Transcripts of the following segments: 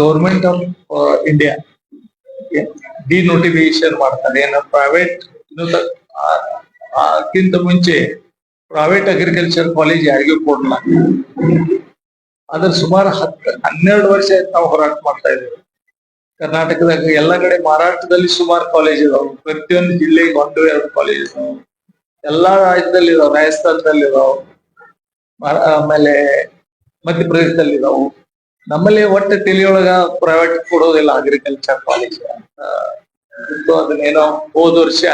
Government of India denotification ಮಾಡ್ತಾರೆ. ಏನೋ private ಅದಕ್ಕಿಂತ ಮುಂಚೆ ಪ್ರೈವೇಟ್ ಅಗ್ರಿಕಲ್ಚರ್ ಕಾಲೇಜ್ ಯಾರಿಗೂ ಕೊಡಲ್ಲ ಅದ್ರ ಸುಮಾರು ಹತ್ತು ಹನ್ನೆರಡು ವರ್ಷ ನಾವು ಹೋರಾಟ ಮಾಡ್ತಾ ಇದ್ದೀವಿ. ಕರ್ನಾಟಕದಾಗ ಎಲ್ಲ ಕಡೆ ಮಹಾರಾಷ್ಟ್ರದಲ್ಲಿ ಸುಮಾರು ಕಾಲೇಜ್ ಇದಾವೆ. ಪ್ರತಿಯೊಂದು ಜಿಲ್ಲೆಗೆ ಒಂದು, ಎರಡು ಕಾಲೇಜ್ ಇದಾವೆ. ಎಲ್ಲಾ ರಾಜ್ಯದಲ್ಲಿ ಇದಾವೆ. ರಾಜಸ್ಥಾನದಲ್ಲಿ ಇದಾವೆ. ಆಮೇಲೆ ಮಧ್ಯಪ್ರದೇಶದಲ್ಲಿ ಇದಾವು. ನಮ್ಮಲ್ಲಿ ಒಟ್ಟು ತಿಳಿಯೊಳಗ ಪ್ರೈವೇಟ್ ಕೊಡೋದಿಲ್ಲ ಅಗ್ರಿಕಲ್ಚರ್ ಕಾಲೇಜ್ ಅದನ್ನೇನೋ ಹೋದ ವರ್ಷ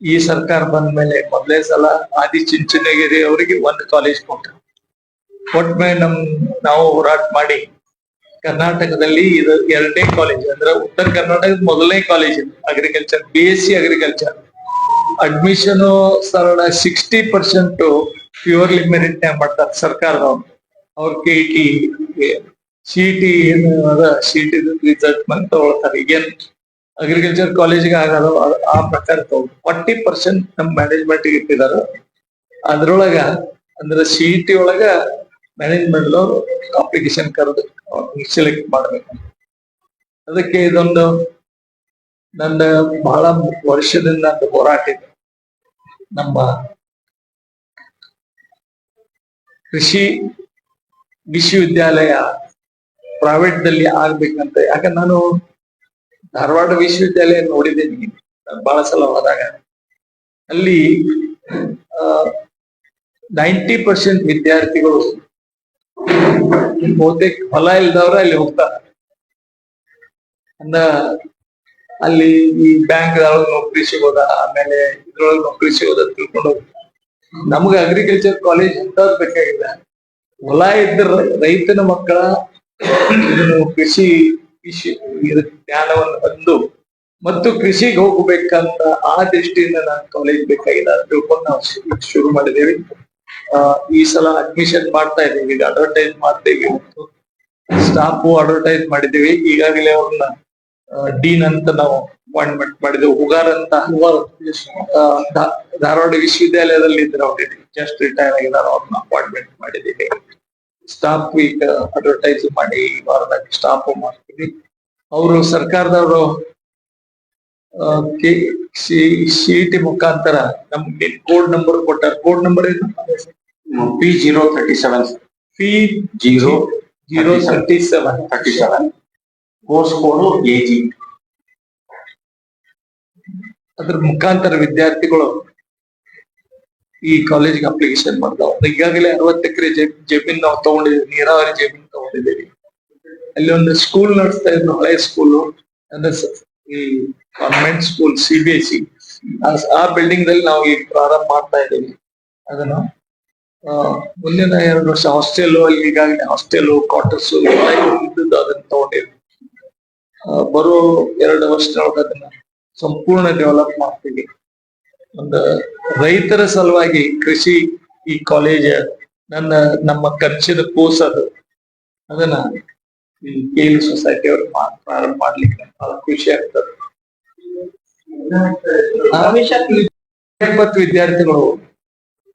ಈ ಸರ್ಕಾರ ಬಂದ ಮೇಲೆ ಮೊದಲೇ ಸಲ ಆದಿ ಚಿಂಚನಗಿರಿ ಅವರಿಗೆ ಒಂದು ಕಾಲೇಜ್ ಕೊಟ್ಟರು ಕೊಟ್ಟ ಮೇಲೆ ನಮ್ ನಾವು ಹೋರಾಟ ಮಾಡಿ ಕರ್ನಾಟಕದಲ್ಲಿ ಇದು ಎರಡನೇ ಕಾಲೇಜ್ ಅಂದ್ರೆ ಉತ್ತರ ಕರ್ನಾಟಕದ ಮೊದಲನೇ college agriculture B S C agriculture admission ಸರಳ ಸಿಕ್ಸ್ಟಿ ಪರ್ಸೆಂಟ್ ಪ್ಯೂರ್ಲಿ ಮೆರಿಟ್ ಮಾಡ್ತಾರೆ ಸರ್ಕಾರದವ್ರು. ಅವ್ರ ಕೆ ಟಿ ಸಿ ಟಿ ಏನು ಅದ ಸಿ ಟಿ ರಿಸಲ್ಟ್ ಬಂದು ತಗೊಳ್ತಾರೆ. ಈಗೇನ್ ಅಗ್ರಿಕಲ್ಚರ್ ಕಾಲೇಜ್ಗೆ ಆಗಲ್ಲ ಆ- ಪ್ರಕಾರ ತಗೊಂಡು ಫಾರ್ಟಿ ಪರ್ಸೆಂಟ್ ನಮ್ ಮ್ಯಾನೇಜ್ಮೆಂಟ್ ಇಟ್ಟಿದಾರ. ಅದ್ರೊಳಗ, ಅಂದ್ರೆ ಸಿಇಟಿ ಒಳಗ ಮ್ಯಾನೇಜ್ಮೆಂಟ್ ಅಪ್ಲಿಕೇಶನ್ ಕರೆದು ಸೆಲೆಕ್ಟ್ ಮಾಡ್ಬೇಕು. ಅದಕ್ಕೆ ಇದೊಂದು ನನ್ನ ಬಹಳ ವರ್ಷದಿಂದ ಹೋರಾಟ ಇದೆ. ನಮ್ಮ ಕೃಷಿ ವಿಶ್ವವಿದ್ಯಾಲಯ ಪ್ರೈವೇಟ್ ದಲ್ಲಿ ಆಗ್ಬೇಕಂತ. ಯಾಕಂದ್ರೆ ನಾನು ಧಾರವಾಡ ವಿಶ್ವವಿದ್ಯಾಲಯ ನೋಡಿದ್ದೀನಿ. ಬಹಳ ಸಲ ಹೋದಾಗ. ಅಲ್ಲಿ ನೈಂಟಿ ಪರ್ಸೆಂಟ್ ವಿದ್ಯಾರ್ಥಿಗಳು ಬಹುತೇಕ ಹೊಲ ಇಲ್ದವ್ರ ಅಲ್ಲಿ ಹೋಗ್ತಾರೆ. ಅಂದ, ಅಲ್ಲಿ ಈ ಬ್ಯಾಂಕ್ ನೌಕರಿ ಸಿಗೋದ, ಆಮೇಲೆ ಇದ್ರೊಳಗೆ ನೌಕರಿ ಸಿಗೋದ ತಿಳ್ಕೊಂಡು. ನಮ್ಗೆ ಅಗ್ರಿಕಲ್ಚರ್ ಕಾಲೇಜ್ ಅಂತ ಬೇಕಾಗಿಲ್ಲ ಹೊಲ ಇದ್ದ ರೈತನ ಮಕ್ಕಳ ಇದನ್ನು ಕೃಷಿ ಕೃಷಿ ಜ್ಞಾನವನ್ನು ಬಂದು ಮತ್ತು ಕೃಷಿಗೆ ಹೋಗ್ಬೇಕಂತ ಆ ದೃಷ್ಟಿಯಿಂದ ನಾನು ಕಾಲೇಜ್ ಬೇಕಾಗಿಲ್ಲ ಅಂತ ತಿಳ್ಕೊಂಡು ನಾವು ಶುರು ಮಾಡಿದ್ದೇವೆ. ಈ ಸಲ ಅಡ್ಮಿಷನ್ ಮಾಡ್ತಾ ಇದ್ದೀವಿ. ಈಗ ಅಡ್ವರ್ಟೈಸ್ ಮಾಡ್ತೇವೆ ಸ್ಟಾಫು ಅಡ್ವರ್ಟೈಸ್ ಮಾಡಿದ್ದೀವಿ. ಈಗಾಗಲೇ ಅವ್ರನ್ನ ಡೀನ್ ಅಂತ ನಾವು ಅಪಾಯಿಂಟ್ಮೆಂಟ್ ಮಾಡಿದ್ದೇವೆ ಹುಗಾರ್ ಅಂತ ಆ, ಧಾರವಾಡ ವಿಶ್ವವಿದ್ಯಾಲಯದಲ್ಲಿ ಇದ್ರೆ ಅವ್ರಿಗೆ ಜಸ್ಟ್ ರಿಟೈರ್ ಆಗಿದ್ದಾರೆ. ಅವ್ರನ್ನ ಅಪಾಯಿಂಟ್ಮೆಂಟ್ ಮಾಡಿದ್ದೀವಿ. ಸ್ಟಾಫ್ ವೀಕ್ ಅಡ್ವರ್ಟೈಸ್ ಮಾಡಿ ಈ ವಾರದಾಗ ಸ್ಟಾಪ್ ಮಾಡ್ತೀವಿ ಅವರು ಸರ್ಕಾರದವರು ಸಿ ಟಿ ಮುಖಾಂತರ ನಮ್ಗೆ ಕೋಡ್ ನಂಬರ್ ಕೊಟ್ಟಾರ. ಕೋಡ್ ನಂಬರ್ ಏನು? P zero thirty seven P zero zero thirty seven thirty seven course code A G ಅದ್ರ ಮುಖಾಂತರ ವಿದ್ಯಾರ್ಥಿಗಳು ಈ ಕಾಲೇಜ್ಗೆ ಅಪ್ಲಿಕೇಶನ್ ಮಾಡ್ತಾವ ಈಗಾಗಲೇ ಅರವತ್ತು ಎಕರೆ ಜಮೀನ್ ನಾವು ತಗೊಂಡಿದ್ದೀವಿ, ನೀರಾವರಿ ಜಮೀನ್ ತಗೊಂಡಿದ್ದೀವಿ. ಅಲ್ಲಿ ಒಂದು ಸ್ಕೂಲ್ ನಡೆಸ್ತಾ ಇದ್ರು ಹಳೆ ಸ್ಕೂಲ್ ಈ convent school C B S C ಆ ಬಿಲ್ಡಿಂಗ್ ದಲ್ಲಿ ನಾವು ಈಗ ಪ್ರಾರಂಭ ಮಾಡ್ತಾ ಇದ್ದೀವಿ. ಅದನ್ನು ಮುಂದಿನ ಎರಡು ವರ್ಷ ಹಾಸ್ಟೆಲ್ ಅಲ್ಲಿ ಈಗಾಗಲೇ ಹಾಸ್ಟೆಲ್ ಕ್ವಾರ್ಟರ್ಸ್ ಇದ್ದದ್ದು ಅದನ್ನ ತಗೊಂಡಿದ್ವಿ ಬರೋ ಎರಡು ವರ್ಷದೊಳಗೆ ಅದನ್ನ ಸಂಪೂರ್ಣ ಡೆವಲಪ್ ಮಾಡ್ತೀವಿ. ಒಂದು ರೈತರ ಸಲುವಾಗಿ ಕೃಷಿ ಈ ಕಾಲೇಜ್ ನನ್ನ ನಮ್ಮ ಖರ್ಚಿನ ಕೋರ್ಸ್ ಅದು. ಅದನ್ನ ಈ ಕೇಲ್ ಸೊಸೈಟಿ ಅವರು ಪ್ರಾರಂಭ ಮಾಡ್ಲಿಕ್ಕೆ ಬಹಳ ಖುಷಿ ಆಗ್ತದೆ. ಇಪ್ಪತ್ತು ವಿದ್ಯಾರ್ಥಿಗಳು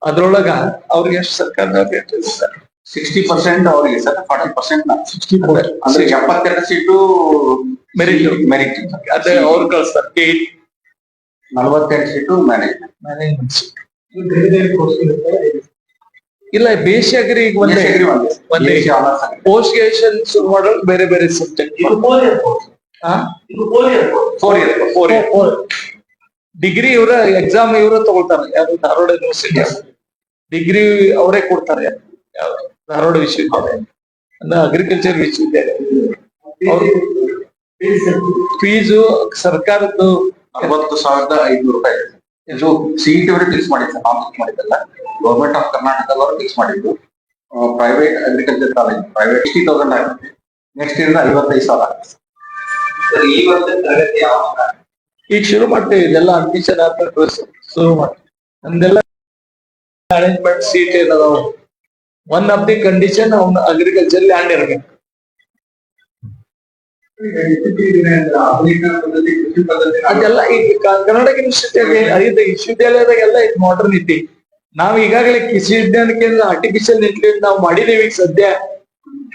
ಅದ್ರೊಳಗ ಅವ್ರಿಗೆ ಎಷ್ಟು ಸರ್ಕಾರದವ್ರಿಗೆ ಸಿಕ್ಸ್ಟಿ ಪರ್ಸೆಂಟ್ ಅವ್ರಿಗೆ ಸರ್ ಫಾರ್ಟಿ ಪರ್ಸೆಂಟ್ ಸಿಕ್ಸ್ಟಿ ಅಂದ್ರೆ ಎಪ್ಪತ್ತೆರಡು ಸೀಟು ಮೆರಿಟ್ ಮೆರಿಟ್ ಅದೇ ಅವ್ರು ಕಳಿಸ್ತಾರೆ. ಏಟ್ ನಲವತ್ತೆರಡು ಸೀಟು ಮ್ಯಾನೇಜ್ಮೆಂಟ್ ಮ್ಯಾನೇಜ್ಮೆಂಟ್ ಇಲ್ಲ ಬೇಸಿಯಾಗ್ರಿ ಈಗ ಒಂದೇ. ಒಂದೇ. ಪೋಸ್ಟ್ ಗ್ರಾಜುಯೇಷನ್ ಶುರು ಮಾಡೋದು ಬೇರೆ ಬೇರೆ subject four year four year degree ಇವರ ಎಕ್ಸಾಮ್ ಇವರ ತಗೊಳ್ತಾರೆ. ಯಾರು? ಧಾರವಾಡ ಯೂನಿವರ್ಸಿಟಿ ಡಿಗ್ರಿ ಅವರೇ ಕೊಡ್ತಾರೆ? ಧಾರವಾಡ ವಿಶ್ವವಿದ್ಯಾಲಯ. ಅಂದ್ರೆ ಅಗ್ರಿಕಲ್ಚರ್ ವಿಶ್ವವಿದ್ಯಾಲಯ. ಅವ್ರು ಫೀಸು ಸರ್ಕಾರದ್ದು ಅರವತ್ತು ಸಾವಿರದ ಐನೂರು ರೂಪಾಯಿ. ಇದೆ. ಇದು ಸಿಇಟಿ ಅವರು ಫಿಕ್ಸ್ ಮಾಡಿದ್ರು ನಾವು ಫಿಕ್ಸ್ ಮಾಡಿದ್ದಲ್ಲ. ಗೌರ್ಮೆಂಟ್ ಆಫ್ ಕರ್ನಾಟಕ ಅವರು ಫಿಕ್ಸ್ ಮಾಡಿದ್ದು private agriculture college private sixty thousand ಆಗುತ್ತೆ. ನೆಕ್ಸ್ಟ್ ಇಯರ್ ಐವತ್ತೈದು ಸಾವಿರ ಆಗುತ್ತೆ. ಸರ್ ಈ ವರ್ಷದ ತರಗತಿ ಯಾವಾಗ ಈಗ ಶುರು ಮಾಡ್ತೇವೆ ಇದೆಲ್ಲ ಅಡ್ಮಿಷನ್ ಆದ್ಮೇಲೆ ಶುರು ಮಾಡ್ತೇವೆ. ನಮ್ದೆಲ್ಲ ಮ್ಯಾನೇಜ್ಮೆಂಟ್ ಸೀಟ್ ಏನದಾವ? ಒನ್ ಆಫ್ ದಿ ಕಂಡೀಷನ್ ಅವ್ನ ಅಗ್ರಿಕಲ್ಚರ್ ಲ್ಯಾಂಡ್ ಇರಬೇಕು. ಅದೆಲ್ಲ ಈ ಕರ್ನಾಟಕ ಯೂನಿವರ್ಸಿಟಿ ಐದು ವಿಶ್ವವಿದ್ಯಾಲಯದಾಗೆಲ್ಲ ಇದು ಮಾಡರ್ನ್ ಐತಿ. ನಾವ್ ಈಗಾಗಲೇ ಕೃಷಿ ವಿಜ್ಞಾನ ಕೇಂದ್ರ ಆರ್ಟಿಫಿಷಿಯಲ್ ಇಂಟೆಲಿಜೆನ್ಸ್ ನಾವು ಮಾಡಿದೀವಿ ಈಗ ಸದ್ಯ.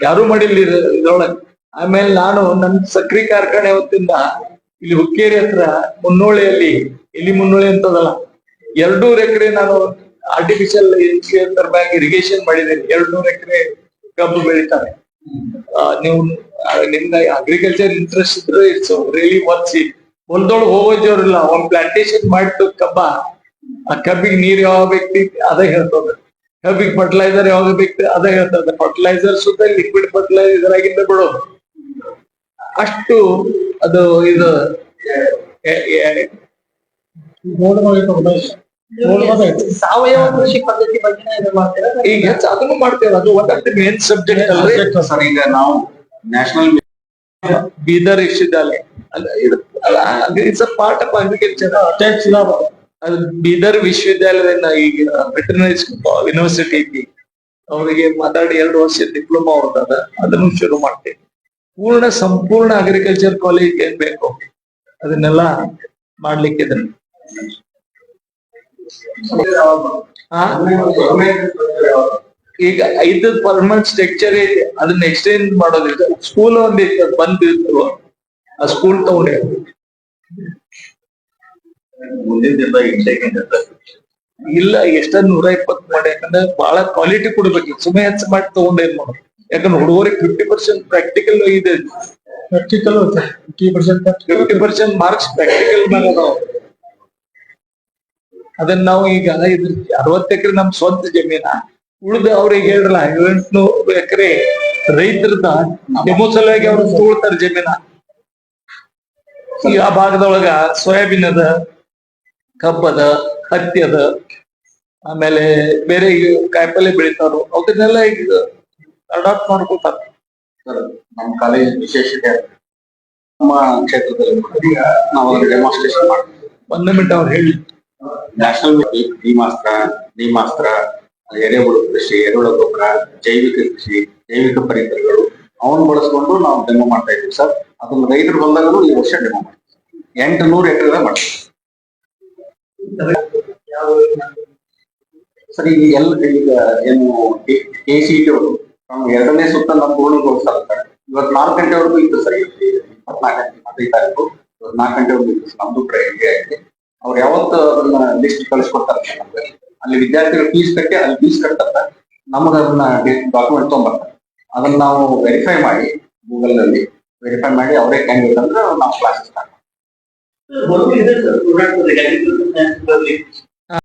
ಯಾರು ಮಾಡಿಲ್ಲ ಇದ್ರ- ಇದ್ರೊಳಗೆ. ಆಮೇಲೆ ನಾನು ನನ್ನ ಸಕ್ರಿ ಕಾರ್ಖಾನೆ ಹೊತ್ತಿಂದ ಇಲ್ಲಿ ಹುಕ್ಕೇರಿ ಹತ್ರ ಮುನ್ನೋಳಿಯಲ್ಲಿ, ಇಲ್ಲಿ ಮುನ್ನೋಳಿ ಅಂತದಲ್ಲ ಎರಡೂರ್ ಎಕರೆ ನಾನು ಆರ್ಟಿಫಿಷಿಯಲ್ ಇರಿಗೇಷನ್ ಮಾಡಿದ್ದೇನೆ. ಎರಡ್ನೂರ್ ಎಕರೆ ಕಬ್ಬು ಬೆಳಿತಾರೆ. ನೀವು ನಿಮ್ದ ಅಗ್ರಿಕಲ್ಚರ್ ಇಂಟ್ರೆಸ್ಟ್ ಇದ್ರೆ ಇಟ್ಸ್ ರಿಯಲಿ ವರ್ಸಿ ಹೊಲದೊಳಗೆ ಹೋಗೋಜವ್ರಿಲ್ಲ ಒಂದ್ ಪ್ಲಾಂಟೇಶನ್ ಮಾಡ್ತು ಕಬ್ಬ ಆ ಕಬ್ಬಿಗೆ ನೀರ್ ಯಾವಾಗ ಬೇಕು ಅದೇ ಹೇಳ್ತದ ಕಬ್ಬಿಗೆ ಫರ್ಟಿಲೈಸರ್ ಯಾವಾಗ ಬೇಕು ಅದೇ ಹೇಳ್ತದ ಫರ್ಟಿಲೈಸರ್ ಸುತ್ತ ಲಿಕ್ವಿಡ್ ಫರ್ಟಿಲೈಸರ್ ಆಗಿಂದ ಬಿಡೋದು ಅಷ್ಟು ಅದು ಇದು ಸಾವಯವ ಕೃಷಿ ಪದ್ಧತಿ ಬಗ್ಗೆ ಈಗ ಹೆಚ್ಚು ಅದನ್ನು ಮಾಡ್ತೇವೆ. ಅದು ಆಫ್ ಮೇನ್ ಸಬ್ಜೆಕ್ಟ್ ಅಲ್ರಿ. ಸರ್ ಈಗ ನಾವು ನ್ಯಾಷನಲ್ ಬೀದರ್ ವಿಶ್ವವಿದ್ಯಾಲಯ ಅಲ್ಲ. ಇದು it's a part of agriculture ಅದು ಬೀದರ್ ವಿಶ್ವವಿದ್ಯಾಲಯದಿಂದ ಈಗ ವೆಟರ್ನರಿ ಯೂನಿವರ್ಸಿಟಿ ಐತಿ ಅವರಿಗೆ ಮಾತಾಡಿ ಎರಡು ವರ್ಷ ಡಿಪ್ಲೊಮಾ ಓದ್ತದ ಅದನ್ನು ಶುರು ಮಾಡ್ತೇವೆ. ಪೂರ್ಣ ಸಂಪೂರ್ಣ ಅಗ್ರಿಕಲ್ಚರ್ ಕಾಲೇಜ್ ಏನ್ ಬೇಕು ಅದನ್ನೆಲ್ಲ ಮಾಡ್ಲಿಕ್ಕೆ ಇದನ್ನ? ಈಗ ಐದು ಪರ್ಮನೆಂಟ್ ಸ್ಟ್ರಕ್ಚರ್ ಅದನ್ನ ಎಕ್ಸ್ಚೇಂಜ್ ಮಾಡೋದಿಲ್ಲ ಸ್ಕೂಲ್ ಒಂದಿತ್ತು ಅದು ಬಂದಿತ್ತು. ಆ ಸ್ಕೂಲ್ ತಗೊಂಡೆ. ಮುಂದಿನ ಇಲ್ಲ ಎಷ್ಟ ನೂರ ಇಪ್ಪತ್ತು ಮಾಡಿ. ಯಾಕಂದ್ರೆ ಬಹಳ ಕ್ವಾಲಿಟಿ ಕೊಡ್ಬೇಕು. ಸುಮ್ಮನೆ ಹೆಚ್ಚ ಮಾಡಿ ತಗೊಂಡೇನ್ ಮಾಡೋದು ಯಾಕಂದ್ರೆ ಹುಡುಗರಿಗೆ ಫಿಫ್ಟಿ ಪರ್ಸೆಂಟ್ ಪ್ರಾಕ್ಟಿಕಲ್ ಇದೆ. Practical fifty percent fifty percent marks practical ಮೇಲೆ ಅದಾವ. ಅದನ್ನ ನಾವು ಈಗ ಇದ್ರ ಅರವತ್ತು ಎಕರೆ ನಮ್ ಸ್ವಂತ ಜಮೀನ ಉಳಿದ ಅವ್ರಿಗೆ ಹೇಳ್ರಲ್ಲ ಎಂಟ್ನೂರು ಎಕರೆ ರೈತರದ ಡೆಮೋ ಸಲುವಾಗಿ ಅವ್ರು ತಗೊಳ್ತಾರೆ ಜಮೀನ. ಈ ಆ ಭಾಗದೊಳಗ ಸೋಯಾಬೀನ್ ಅದ ಕಬ್ಬದ ಹತ್ತಿ ಅದ ಆಮೇಲೆ ಬೇರೆ ಕಾಯಿಪಲ್ಲೆ ಬೆಳಿತಾರು ಅವನ್ನೆಲ್ಲ ಈಗ ಅಡಾಪ್ಟ್ ಮಾಡ್ಕೊತಾರ. ನಮ್ಮ ಕಾಲೇಜ್ ವಿಶೇಷತೆ ನಮ್ಮ ಕ್ಷೇತ್ರದಲ್ಲಿ ನಾವು ಡೆಮಾನ್ಸ್ಟ್ರೇಷನ್ ಮಾಡ್ತೀವಿ. ಒಂದು ಮಿನಿಟ್ ಅವ್ರು ಹೇಳಿ. ನ್ಯಾಷನಲ್ ಭೀಮಾಸ್ತ್ರ ಭೀಮಾಸ್ತ್ರ ಎರೆಹುಳು ಕೃಷಿ ಎರೆಹುಳ ಗೊಬ್ಬರ ಜೈವಿಕ ಕೃಷಿ ಜೈವಿಕ ಪರಿಕರಗಳು ಅವನ್ ಬಳಸ್ಕೊಂಡು ನಾವು ಡೆಮೋ ಮಾಡ್ತಾ ಇದ್ದೀವಿ ಸರ್. ಅದನ್ನ ರೈತರು ಬಂದಾಗಲೂ ಈ ವರ್ಷ ಡೆಮೋ ಮಾಡ್ತೀವಿ ಎಂಟು ನೂರು ಎಕರೆ ಮಾಡ್ತೀವಿ ಸರ್ ಈಗ ಎಲ್ಲ ಈಗ ಏನು ಕೆ ಸಿ ಟಿ ಅವರು ಎರಡನೇ ಸುತ್ತ ನಮ್ಮ ಪೂರ್ಣಗೊಳಿಸ್ತಾರೆ ಸರ್ ಇವತ್ತು ನಾಲ್ಕು ಗಂಟೆವರೆಗೂ ಇತ್ತು ಸರ್ ಇಪ್ಪತ್ನಾಲ್ಕು ಗಂಟೆ ಹದಿನೈದು ತಾರೀಕು ಇವತ್ ನಾಲ್ಕು ಗಂಟೆವರೆಗೂ ಇತ್ತು ನಮ್ದು ಪ್ರಯೋಗ ಆಗಿದೆ ಅವ್ರು ಯಾವತ್ತು ಅದನ್ನ ಲಿಸ್ಟ್ ಕಳಿಸ್ಕೊಡ್ತಾರೆ. ಅಲ್ಲಿ ವಿದ್ಯಾರ್ಥಿಗಳು ಫೀಸ್ ಕಟ್ಟಿ ಅಲ್ಲಿ ಫೀಸ್ ಕಟ್ತಾರೆ. ನಮಗೆ ಅದನ್ನ ಡಾಕ್ಯುಮೆಂಟ್ ತೊಗೊಂಬರ್ತಾರೆ. ಅದನ್ನ ನಾವು ವೆರಿಫೈ ಮಾಡಿ ಗೂಗಲ್ನಲ್ಲಿ ವೆರಿಫೈ ಮಾಡಿ ಅವರೇ ಕ್ಯಾಂಡಿಡೇಟ್ ಅಂದ್ರೆ ನಾವು ಕ್ಲಾಸಸ್